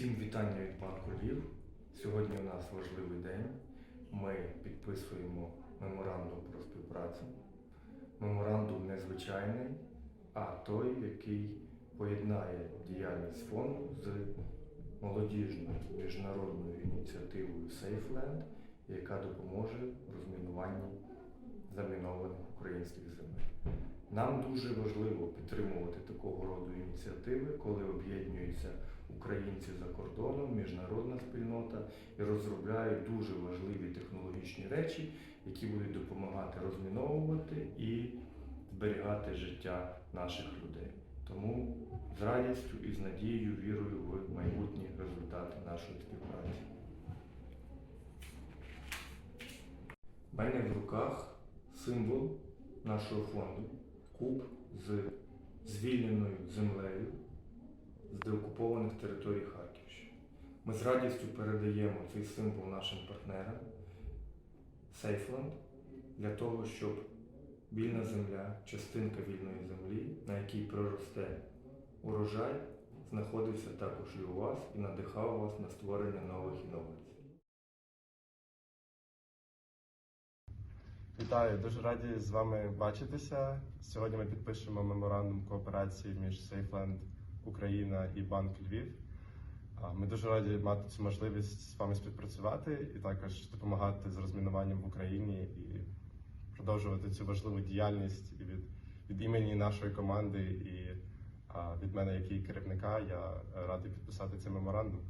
Всім вітання від банку Львів. Сьогодні у нас важливий день. Ми підписуємо меморандум про співпрацю. Меморандум незвичайний, а той, який поєднає діяльність фонду з молодіжною міжнародною ініціативою SafeLand, яка допоможе в розмінуванні замінованих українських земель. Нам дуже важливо підтримувати такого роду ініціативи, коли об'єднуються українці за кордоном, міжнародна спільнота і розробляють дуже важливі технологічні речі, які будуть допомагати розміновувати і зберігати життя наших людей. Тому з радістю і з надією вірую в майбутні результати нашої співпраці. У мене в руках символ нашого фонду куб з звільненою землею з деокупованих територій Харківщини. Ми з радістю передаємо цей символ нашим партнерам Сейфланд для того, щоб вільна земля, частинка вільної землі, на якій проросте урожай, знаходився також і у вас і надихав вас на створення нових інновацій. Вітаю, дуже раді з вами бачитися. Сьогодні ми підпишемо меморандум кооперації між SafeLand Україна і Банк Львів. Ми дуже раді мати цю можливість з вами співпрацювати і також допомагати з розмінуванням в Україні і продовжувати цю важливу діяльність. І від, від імені нашої команди і від мене, як її керівника, я радий підписати цей меморандум.